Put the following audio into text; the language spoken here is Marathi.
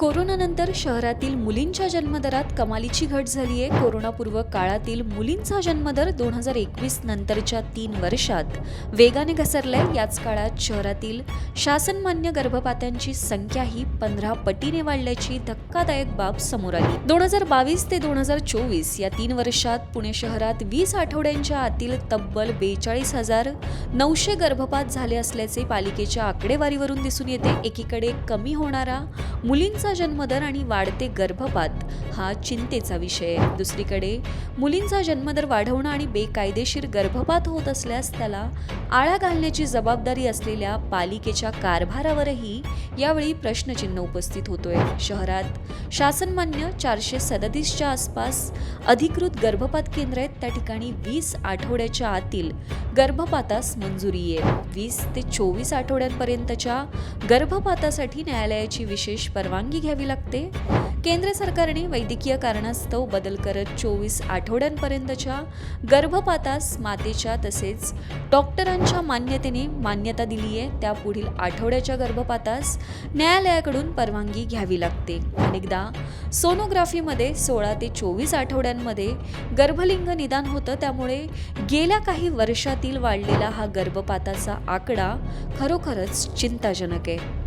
कोरोनानंतर शहरातील मुलींच्या जन्मदरात कमालीची घट झाली आहे कोरोनापूर्व काळातील मुलींचा जन्मदर दोन हजार एकवीस नंतरच्या तीन वर्षात वेगाने घसरलाय. याच काळात शहरातील शासनमान्य गर्भपात्यांची संख्या ही पंधरा पटीने वाढल्याची धक्कादायक बाब समोर आली. दोन हजार बावीस ते दोन हजार चोवीस या तीन वर्षात पुणे शहरात वीस आठवड्यांच्या आतील तब्बल बेचाळीस हजार नऊशे गर्भपात झाले असल्याचे पालिकेच्या आकडेवारीवरून दिसून येते. एकीकडे कमी होणारा मुलींचा जन्मदर आणि वाढते गर्भपात हा चिंतेचा विषय आहे. दुसरीकडे मुलींचा जन्मदर वाढवणं आणि बेकायदेशीर गर्भपात होत असल्यास त्याला आळा घालण्याची जबाबदारी असलेल्या पालिकेच्या कारभारावरही यावेळी प्रश्नचिन्ह उपस्थित होतोय. शहरात शासनमान्य चारशे सदतीसच्या आसपास अधिकृत गर्भपात केंद्र आहेत. त्या ठिकाणी वीस आठवड्याच्या आतील गर्भपातास मंजुरी आहे वीस ते चोवीस आठवड्यांपर्यंतच्या गर्भपातासाठी न्यायालयाची विशेष परवानगी घ्यावी लागते. केंद्र सरकारने वैद्यकीय कारणास्तव बदल करत चोवीस आठवड्यांपर्यंतच्या गर्भपातास मातेच्या तसेच डॉक्टरांच्या मान्यतेने मान्यता दिली आहे. त्या पुढील आठवड्याच्या गर्भपातास न्यायालयाकडून परवानगी घ्यावी लागते. अनेकदा सोनोग्राफीमध्ये सोळा ते चोवीस आठवड्यांमध्ये गर्भलिंग निदान होतं. त्यामुळे गेल्या काही वर्षातील वाढलेला हा गर्भपाताचा आकडा खरोखरच चिंताजनक आहे.